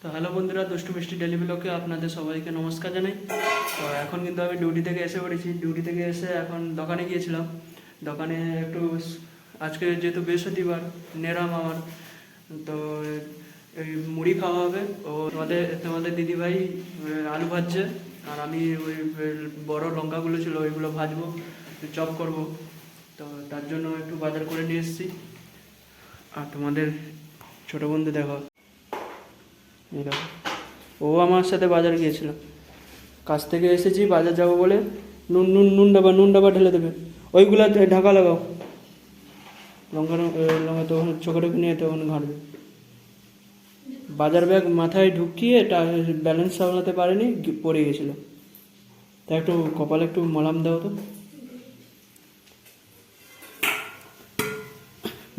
তো হ্যালো বন্ধুরা, দুষ্টু মিষ্টি ডেলি ব্লগে আপনাদের সবাইকে নমস্কার জানাই। তো এখন কিন্তু আমি ডিউটি থেকে এসে পড়েছি। ডিউটি থেকে এসে এখন দোকানে গিয়েছিলাম। দোকানে একটু আজকে যেহেতু বৃহস্পতিবার, নেরাম আমার। তো এই মুড়ি খাওয়া হবে। ও তোমাদের তোমাদের দিদিভাই আলু ভাজছে। আর আমি ওই বড় লঙ্কাগুলো ছিল, ওইগুলো ভাজবো, চপ করব। তো তার জন্য একটু বাজার করে নিয়ে এসেছি। আর তোমাদের ছোটো বন্ধু দেখো দেখো ও আমার সাথে বাজার গিয়েছিল। কাছ থেকে এসেছি, বাজার যাব বলে নুন নুন নুন ডাবা নুন ডাবা ঢেলে দেবে। ওইগুলা ঢাকা লাগাও। লঙ্কা লঙ্কা তখন চোখে নিয়ে তখন ঘাঁটবে। বাজার ব্যাগ মাথায় ঢুকিয়ে ব্যালেন্স সামলাতে পারেনি পড়ে গেছিল। তা একটু কপালে একটু মলাম দাও তো।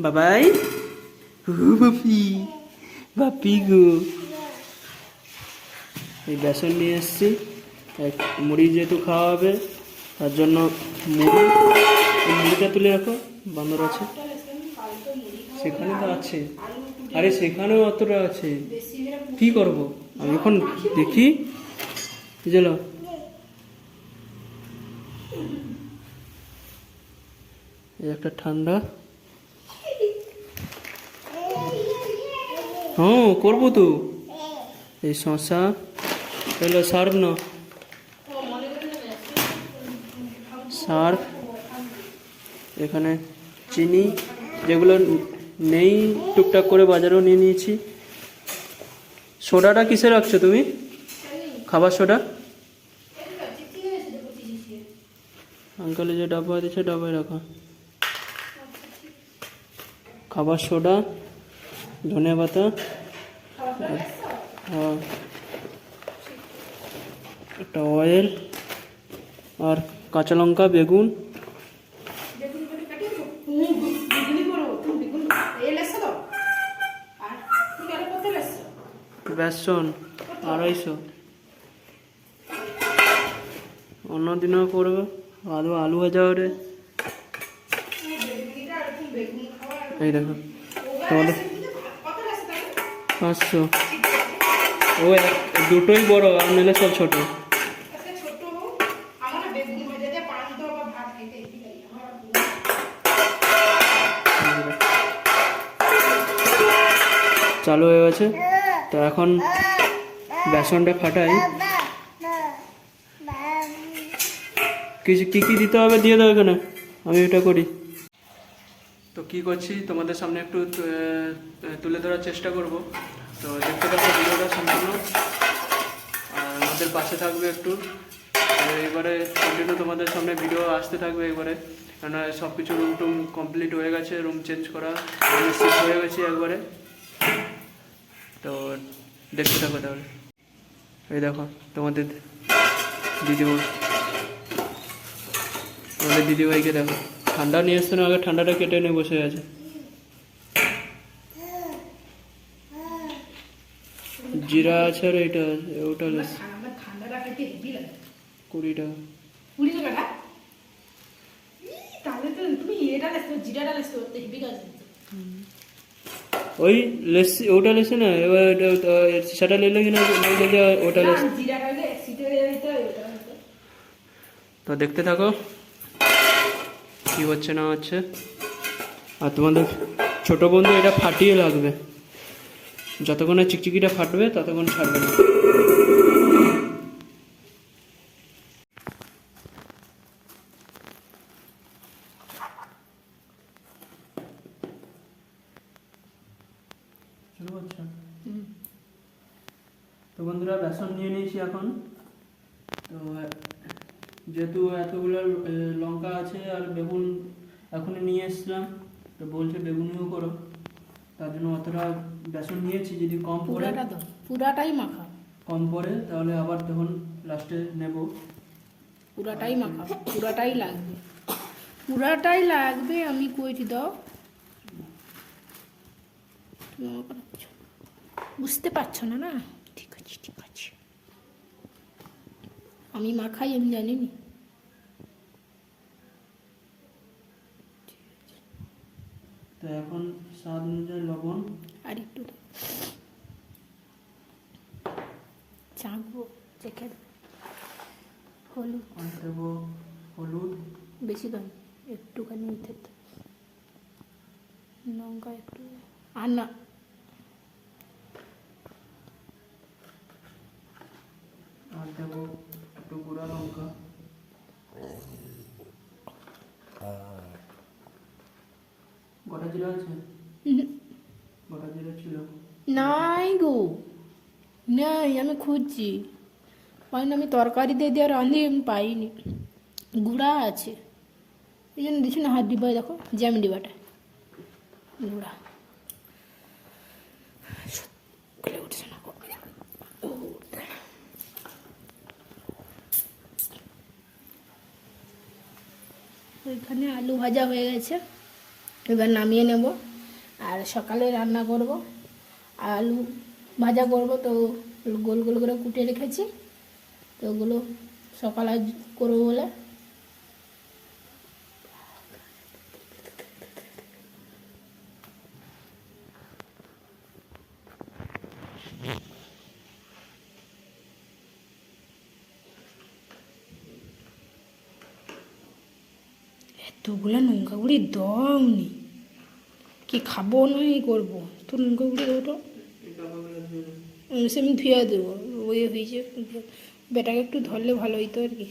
বাবাই বাপি বাপি গো। এই বেসন নিয়ে এসেছি। মুড়ি যেহেতু খাওয়া হবে, তার জন্য মুড়ি মুড়িটা তুলে রাখো, বান্দর আছে। সেখানে তো আছে। আরে সেখানেও অতটা আছে। কি করব? আমি এখন দেখি। বুঝলো একটা ঠান্ডা। হ্যাঁ করব তো। এই শশা এগুলো সার্ফ না সার্ফ এখানে চিনি, যেগুলো নেই, টুকটাক করে বাজারেও নিয়ে নিয়েছি। সোডাটা কিসে রাখছো তুমি? খাবার সোডা? আঙ্কেলে যে ডাব্বা দিচ্ছে ডাব্বায় রাখো। খাবার সোডা, ধনে পাতা হ্যাঁ। একটা অয়েল আর কাঁচা লঙ্কা, বেগুন। বেসন আড়াইশো। অন্য দিনও করবে। আলু আলু ভাজা ওরে এই দেখো। তোমাদের পাঁচশো। ও দুটোই বড়, আর নিলে সব ছোট। চালু হয়ে গেছে। তো এখন বেসনটা ফাটাই। কিছু কী কী দিতে হবে দিয়ে দাও এখানে। আমি এটা করি। তো কি করছি, তোমাদের সামনে একটু তুলে ধরার চেষ্টা করব। তো দেখতে থাকো ভিডিওটা সম্পূর্ণ। আমাদের পাশে থাকবে একটু। এবারে কন্টিনিউ তোমাদের সামনে ভিডিও আসতে থাকবে এবারে। কেননা সব কিছু রুম টুম কমপ্লিট হয়ে গেছে রুম চেঞ্জ করা আমি হয়ে গেছি একবারে। তো দেখতে থাকো তাহলে এই দেখো তোমাদের দিদিভাই আমাদের দিদিভাইকে দেখো। ঠান্ডা নিয়ে এসছে না? আগে ঠান্ডাটা কেটে নিয়ে বসে আছে। জিরা আছে আর এইটা আছে ওটা লেস- কুড়ি টাকা ওই লেসি ওটা লেসি না এবার সেটা নিলে কিনা নিলে ওটা লেসি। তো দেখতে থাকো কি হচ্ছে না হচ্ছে। আর তোমাদের ছোটো বন্ধু এটা ফাটিয়ে লাগবে। যতক্ষণে চিকচিকিটা ফাটবে ততক্ষণ ছাড়বে না শুরু হচ্ছে তো বন্ধুরা বেসন নিয়ে নিয়েছি এখন। তো যেহেতু এতগুলো লঙ্কা আছে আর বেগুন এখনই নিয়ে এসছিলাম তো বলছে বেগুনিও করো। তার জন্য অতটা বেসন নিয়েছি যদি কম পড়ে। পুরাটাই মাখা। কম পড়ে তাহলে আবার তখন লাস্টে নেব। পুরাটাই মাখা পুরাটাই লাগবে। পুরাটাই লাগবে আমি কইটি দাও। বুঝতে পারছ না না? আছে ঠিক আছে আমি মাখাই আমি জানি নি তো এখন স্বাদ অনুযায়ী লবণ আর একটু। চাঁকবো চেখে হলুদ আর দেবো হলুদ বেশি দাম একটুখানি। লঙ্কা একটু আর না আর দেবো একটু গুঁড়া লঙ্কা গোটা জিরা আছে গোটা জিরা ছিল নাই গো নাই আমি খুঁজছি পাইনি আমি তরকারিতে দিয়ে রাঁধি আমি পাইনি গুঁড়া আছে এই জন্য দিচ্ছি না হাত ডিব্বায় দেখো জ্যাম ডিবাটা গুঁড়া গলে উঠছে না গো। ওইখানে আলু ভাজা হয়ে গেছে। এবার নামিয়ে নেব আর সকালে রান্না করব। আলু ভাজা করব তো গোল গোল করে কুটে রেখেছি। তো ওগুলো সকালে করব বলে এতগুলো নৌকা গুঁড়ি দম নি। কি খাব নয় করব? তো লঙ্কা গুঁড়ি ওটা। সে আমি ধুয়ে দেবো। ওই হয়েছে বেটাকে একটু ধরলে ভালো হইতো আর কি।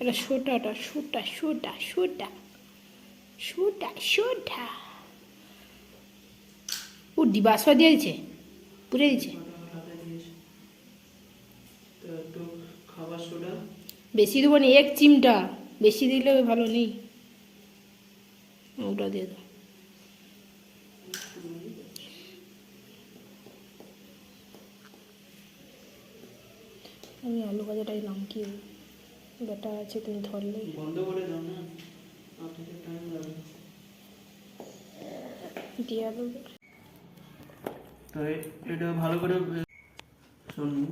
এটা সোটাটা সোটা সোটা সোটা। সোটা সোটা। ও ডিবাসা দিয়েছে? পুড়ে দিয়েছে? বেশি দেবো না এক চিমটা। বেশি দিলে ভালো নেই। ওটা দিয়ে দাও। আমি আলু ভাজাটাই নাম কি? বেটা আছে তুমি ধরলে। বন্ধ করে দাও না টাইম লাগবে। দিয়ে আলু তো এটা ভালো করে শুনুন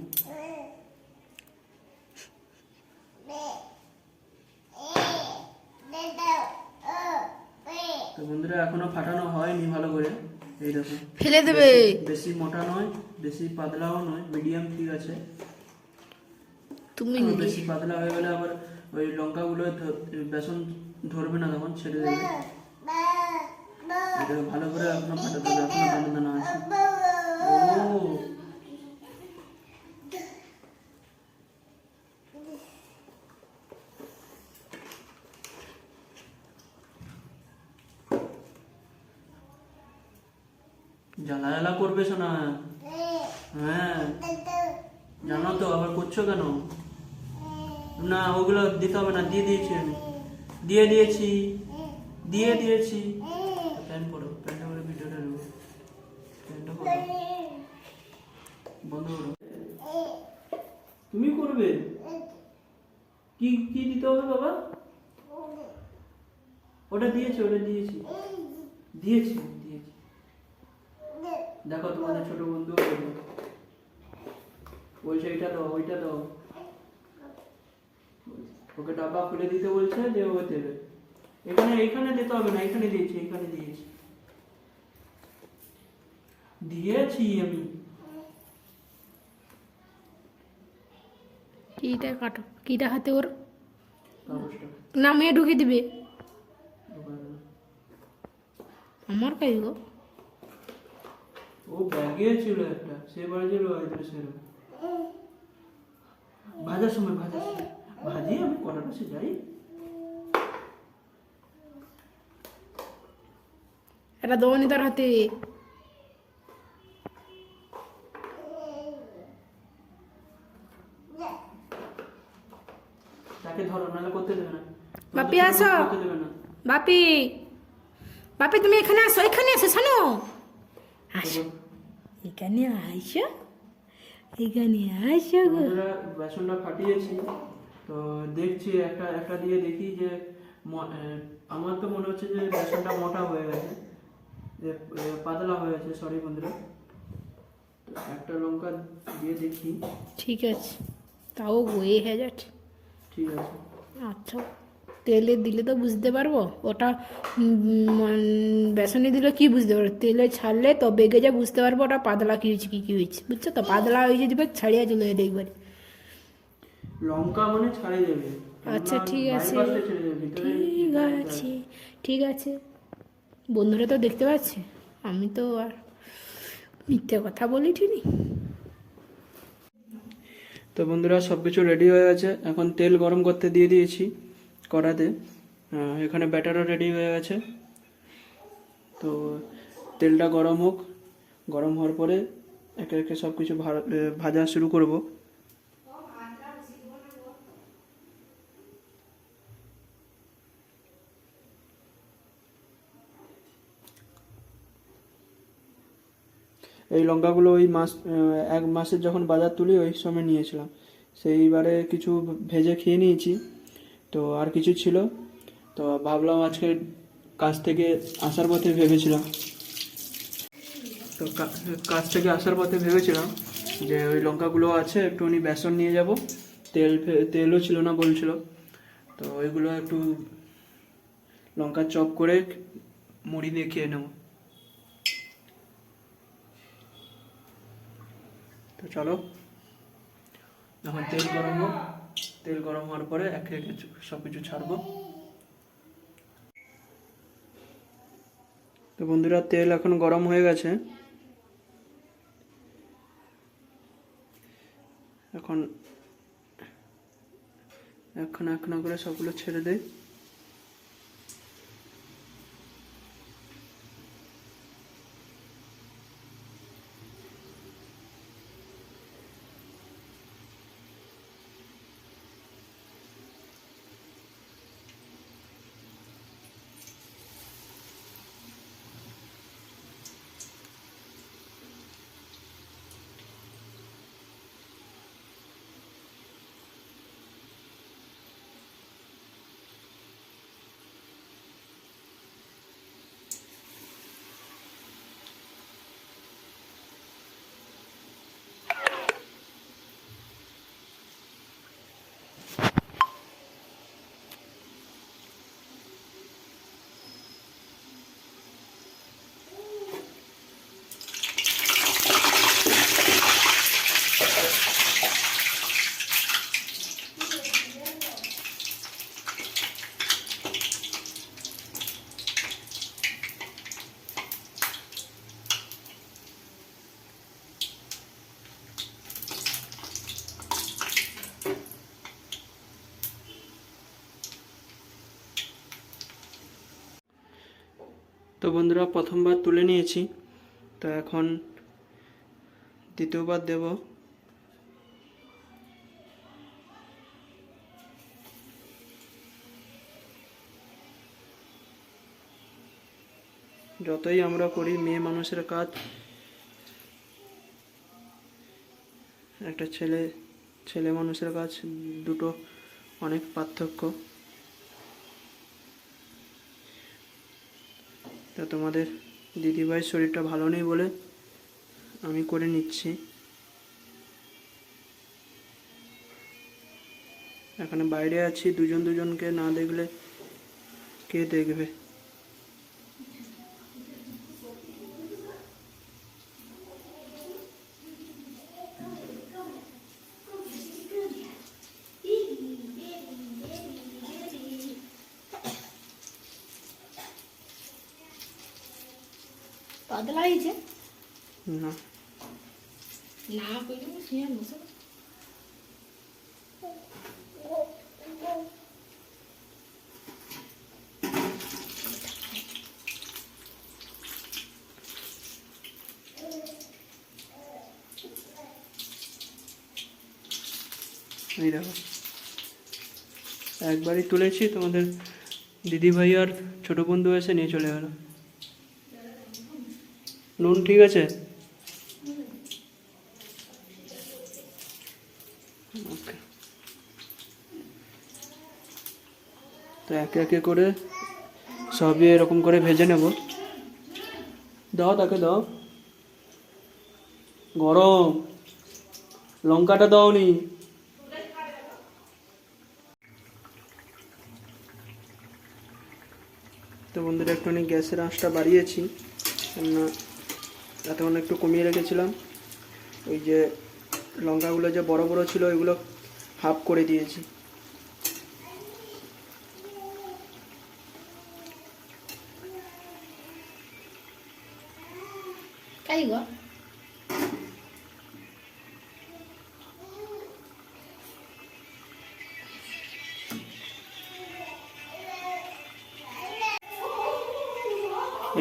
বন্ধুরা এখনও ফাটানো হয়নি ভালো করে। এই দেখো। ফেলে দেবে। বেশি মোটা নয় বেশি পাতলাও নয় মিডিয়াম ঠিক আছে। তুমি বেশি পাতলা হয়ে গেলে আবার ওই লঙ্কাগুলো বেসন ধরবে না তখন ছেড়ে দেবে। এটা ভালো করে এখনও ফাটাতে হবে এখনও দানা দানা আছে। ও জ্বালা জ্বালা করবে শোনা হ্যাঁ। জানো তো, আবার করছ কেন? না, ওগুলো দিতে হবে না, দিয়ে দিয়েছি আমি। দিয়ে দিয়েছি। দিয়ে দিয়েছি। প্যান্ট পরো, প্যান্টটা পরে ভিডিওটা নেব। প্যান্টটা পরো। বন্ধ করো। তুমি করবে? কি কি দিতে হবে বাবা? ওটা দিয়েছি ওটা দিয়েছি। দিয়েছি। ছোট বন্ধু বলছে এটা দাও ওইটা দাও। ওকে ডাব্বা খুলে দিতে বলছে যে ও দেবে। এখানে এখানে দিতে হবে না এখানে দিয়েছি এখানে দিয়েছি। দিয়েছি আমি। কিটা কাটো কিটা হাতে ওর? কাগজটা। নামিয়ে ঢুকিয়ে দিবে। আমার কাজ গো। ও ব্যাগে ছিল একটা সে বাড়ি ছিল হয়তো সেরকম ভাজার সময় ভাজার সময়। ভাজি আমি কটার পাশে যাই এটা দোকানি তার হাতে। তাকে ধরো নাহলে করতে দেবে না। বাপি, আসো। বাপি। বাপি তুমি এখানে আসো এখানে আসো শোনো। আসো এখানে আইসো এখানে আইসো গো। বেসনটা ফাটিয়েছি। তো দেখছি একটা একটা দিয়ে দেখি যে আমার তো মনে হচ্ছে যে বেসনটা মোটা হয়ে গেছে। যে পাতলা হয়ে গেছে সরি বন্ধুরা। একটা লঙ্কা দিয়ে দেখি। ঠিক আছে। তাও হয়ে যাচ্ছে ঠিক আছে। আচ্ছা তেলে দিলে তো বুঝতে পারব। ওটা বেসনে দিলে কি বুঝতে পারব? তেলে ছাড়লে তো বেগে যা বুঝতে পারব ওটা পাতলা কি হয়েছে কি কি হয়েছে বুঝছ তো? পাতলা হয়ে যাবে ছাড়িয়ে চলে যাবে একবারে লঙ্কা মানে ছাড়ে যাবে। আচ্ছা, ঠিক আছে। ঠিক আছে। ঠিক আছে। বন্ধুরা তো দেখতে পাচ্ছে আমি তো আর মিথ্যে কথা বলি ঠিকই। তো বন্ধুরা সব কিছু রেডি হয়ে গেছে। এখন তেল গরম করতে দিয়ে দিয়েছি কড়াতে। এখানে ব্যাটারও রেডি হয়ে গেছে। তো তেলটা গরম হোক, গরম হওয়ার পরে একে একে সব কিছু ভাজা শুরু করব। এই লঙ্কাগুলো ওই মাস এক মাসের যখন বাজার তুলি, ওই সময় নিয়েছিলাম। সেইবারে কিছু ভেজে খেয়ে নিয়েছি। তো আর কিছু ছিল। তো ভাবলাম আজকে কাজ থেকে আসার পথে ভেবেছিলাম। তো কাজ থেকে আসার পথে ভেবেছিলাম যে ওই লঙ্কাগুলো আছে একটুখানি বেসন নিয়ে যাব। তেল তেলও ছিল না বলছিল। তো ওইগুলো একটু লঙ্কার চপ করে মুড়ি দিয়ে খেয়ে নেব। তো চলো, যখন তেল গরম হোক, তেল গরম হওয়ার পরে একে একে সব কিছু ছাড়বো। বন্ধুরা তেল এখন গরম হয়ে গেছে। এখন এখন এখন করে সবগুলো ছেড়ে দেয় তো বন্ধুরা প্রথমবার তুলে নিয়েছি। তো এখন দ্বিতীয়বার দেব। যতই আমরা করি, মেয়ে মানুষের কাজ। একটা ছেলে ছেলে মানুষের কাজ, দুটো অনেক পার্থক্য। তা তোমাদের দিদিভাইয়ের শরীরটা ভালো নেই বলে আমি করে নিচ্ছি। এখানে বাইরে আছি, দুজন দুজনকে না দেখলে কে দেখবে পাতলা হয়েছে না না করলে শুয়ে বসে এই দেখো একবারই তুলেছি, তোমাদের দিদিভাই আর ছোট বন্ধু এসে নিয়ে চলে গেল। নুন ঠিক আছে? তো একে একে করে সবই এরকম করে ভেজে নেব। দাও তাকে দাও। গরম। লঙ্কাটা দাও নি বন্ধুরা, একটুখানি গ্যাসের আঁচটা বাড়িয়েছি। কেননা এতক্ষণ একটু কমিয়ে রেখেছিলাম। ওই যে লঙ্কাগুলো যে বড় বড় ছিল, ওইগুলো হাফ করে দিয়েছি। কাই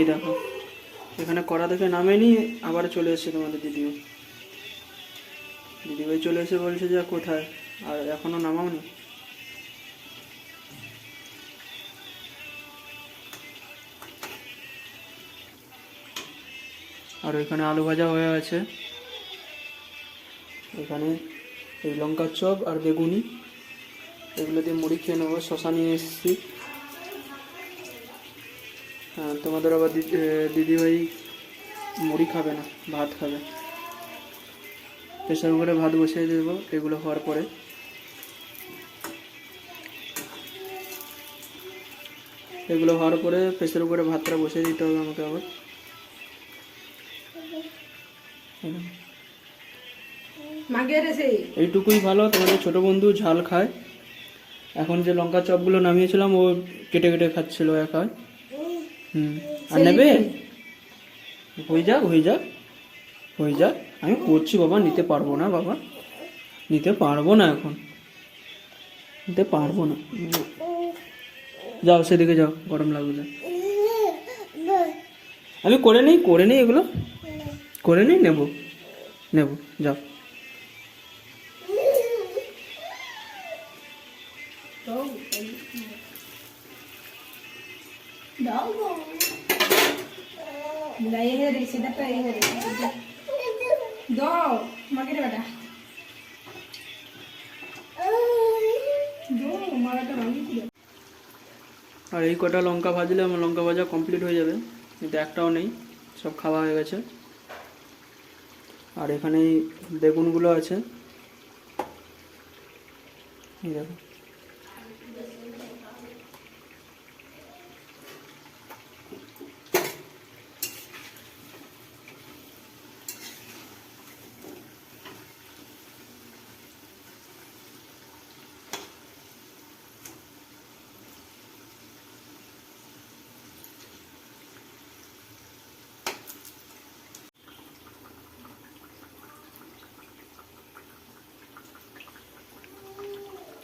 এই দেখো এখানে কড়া দেখে নামেনি আবার চলে এসেছে তোমাদের দিদিও। দিদিভাই চলে এসে বলছে যে কোথায়? আর এখনও নামাওনি? আর ওইখানে আলু ভাজা হয়ে আছে এখানে এই লঙ্কার চপ আর বেগুনি। এগুলো দিয়ে মুড়ি খেয়ে নেব। শশা নিয়ে এসেছি। তোমাদের আবার দিদি দিদিভাই মুড়ি খাবে না ভাত খাবে। প্রেশার কুকারে ভাত বসিয়ে দেবো এগুলো হওয়ার পরে। এগুলো হওয়ার পরে প্রেশার কুকারে ভাতটা বসিয়ে দিতে হবে আমাকে আবার। এইটুকুই ভালো তোমাদের ছোট বন্ধু ঝাল খায়। এখন যে লঙ্কা চপগুলো নামিয়েছিলাম ও কেটে কেটে খাচ্ছিল একা হুম। আর নেবে? হয়ে যাক হয়ে যাক হয়ে যাক। আমি করছি বাবা নিতে পারব না বাবা। নিতে পারব না এখন। নিতে পারব না। যাও সেদিকে যাও গরম লাগবে আমি করে নিই করে নিই এগুলো। করে নিই নেব। নেব যাও। আর এই কটা লঙ্কা ভাজলে আমার লঙ্কা ভাজা কমপ্লিট হয়ে যাবে। কিন্তু একটাও নেই, সব খাওয়া হয়ে গেছে। আর এখানে বেগুনগুলো আছে। দেখো।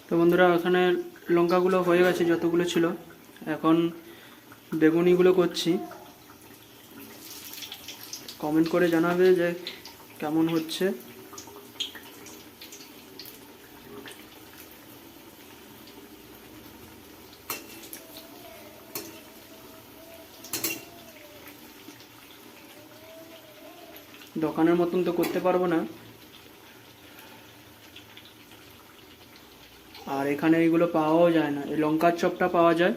তো বন্ধুরা, ওখানে লঙ্কাগুলো হয়ে গেছে, যতগুলো ছিল। এখন বেগুনিগুলো করছি। কমেন্ট করে জানাবে যে কেমন হচ্ছে। দোকানের মতন তো করতে পারব না। আর এখানে এইগুলো পাওয়াও যায় না। এই লঙ্কার চপটা পাওয়া যায়।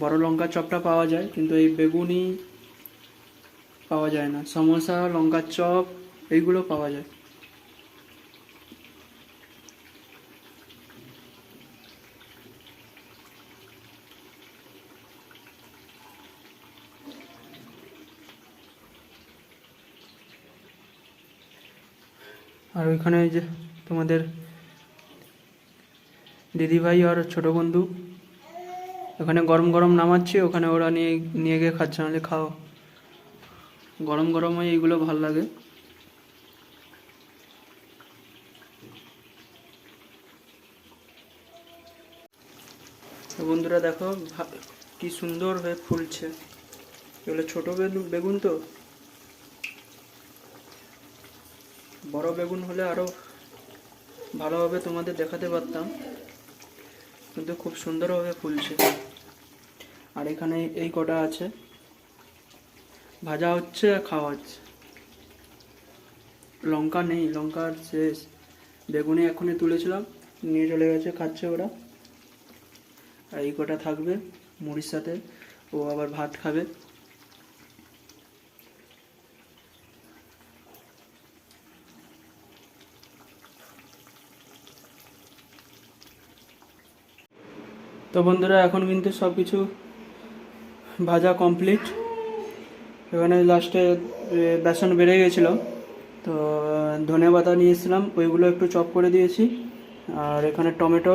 বড় লঙ্কার চপটা পাওয়া যায়, কিন্তু এই বেগুনি পাওয়া যায় না। সমোসা, লঙ্কার চপ, এইগুলো পাওয়া যায়। আর ওইখানে যে তোমাদের দিদিভাই আর ছোট বন্ধু। ওখানে গরম গরম নামাচ্ছি, ওখানে ওরা নিয়ে নিয়ে গিয়ে খাচ্ছে, নাহলে খাও। গরম গরম হয় এইগুলো ভালো লাগে। বন্ধুরা দেখো কি সুন্দর হয়ে ফুলছে। এগুলো ছোট বেগুন বেগুন তো? বড় বেগুন হলে আরও ভালোভাবে তোমাদের দেখাতে পারতাম। কিন্তু খুব সুন্দরভাবে ফুলছে। আর এখানে এই কটা আছে। ভাজা হচ্ছে আর খাওয়া হচ্ছে। লঙ্কা নেই, লঙ্কার শেষ বেগুনি এখনই তুলেছিলাম, নিয়ে চলে গেছে, খাচ্ছে ওরা। আর এই কটা থাকবে মুড়ির সাথে। ও আবার ভাত খাবে। তো বন্ধুরা, এখন কিন্তু সব কিছু ভাজা কমপ্লিট এখানে লাস্টে বেসন বেড়ে গেছিল। তো, ধনে পাতা নিয়ে এসেছিলাম, ওইগুলো একটু চপ করে দিয়েছি। আর এখানে টমেটো।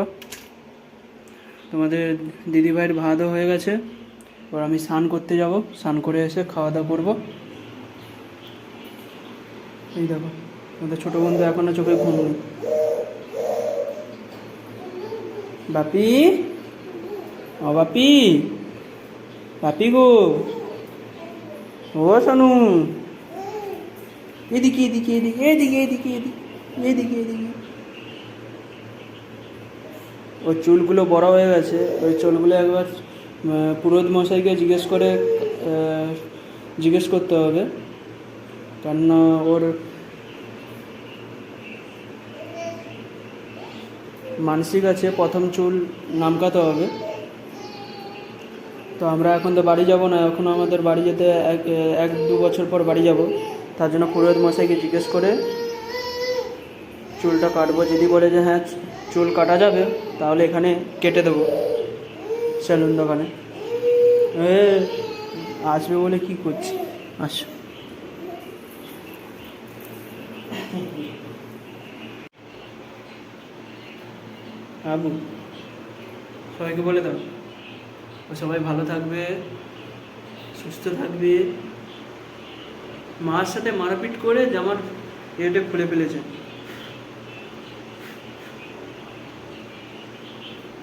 তোমাদের দিদিভাইয়ের ভাতও হয়ে গেছে। এবার আমি স্নান করতে যাব। স্নান করে এসে খাওয়া দাওয়া করব। এই দেখো, আমাদের ছোটো বন্ধু এখনও চোখে ঘুম বাপি! ও বাপি বাপি গো। ও শানু এদিকে এদিকে এদিকে এদিকে এদিকে এদিকে এদিকে এদিকে। ওর চুলগুলো বড় হয়ে গেছে। ওই চুলগুলো একবার পুরোহিত মশাইকে জিজ্ঞেস করে জিজ্ঞেস করতে হবে। কেননা ওর মানসিক আছে, প্রথম চুল নামকাতে হবে। তো আমরা এখন তো বাড়ি যাব না, এখন আমাদের বাড়ি যেতে এক এক দু বছর পর বাড়ি যাব। তার জন্য পুরোহিত মশাইকে জিজ্ঞেস করে চুলটা কাটবো। যদি বলে যে হ্যাঁ চুল কাটা যাবে, তাহলে এখানে কেটে দেবো সেলুন দোকানে। এ, আসবে বলে কি করছি? আসো। আবু সবাইকে বলে দাও। সবাই ভালো থাকবে, সুস্থ থাকবে। মার সাথে মারপিট করে জামার ইয়েটা খুলে ফেলেছে।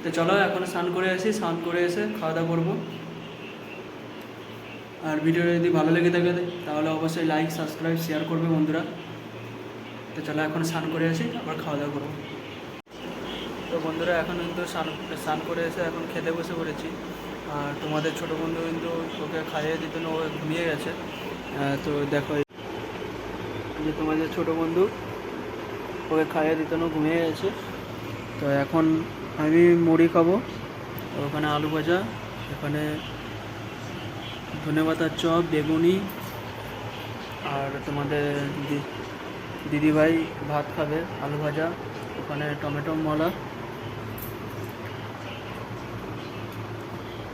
তো চলো এখন স্নান করে আসি, স্নান করে এসে খাওয়া দাওয়া করব। আর ভিডিও যদি ভালো লেগে থাকে, তাহলে অবশ্যই লাইক সাবস্ক্রাইব শেয়ার করবে বন্ধুরা। তো চলো এখন স্নান করে আসি, আবার খাওয়া দাওয়া করব। তো বন্ধুরা, এখন কিন্তু স্নান স্নান করে এসে এখন খেতে বসে পড়েছি। আর তোমাদের ছোটো বন্ধু কিন্তু ওকে খাইয়ে দিত ও ঘুমিয়ে গেছে। তো দেখো যে তোমাদের ছোটো বন্ধু, ওকে খাইয়ে দিত ঘুমিয়ে গেছে। তো এখন আমি মুড়ি খাব। ওখানে আলু ভাজা, এখানে ধনে পাতার চপ, বেগুনি আর তোমাদের দিদিভাই ভাত খাবে আলু ভাজা, ওখানে টমেটো মলা।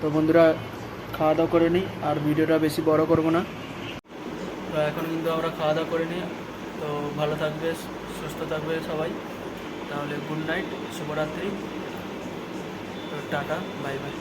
তো বন্ধুরা, খাওয়া দাওয়া করে নিই, আর ভিডিওটা বেশি বড় করব না। তো এখন কিন্তু আমরা খাওয়া দাওয়া করে নিই। তো ভালো থাকবে, সুস্থ থাকবে সবাই। তাহলে গুড নাইট, শুভরাত্রি। তো টাটা, বাই বাই।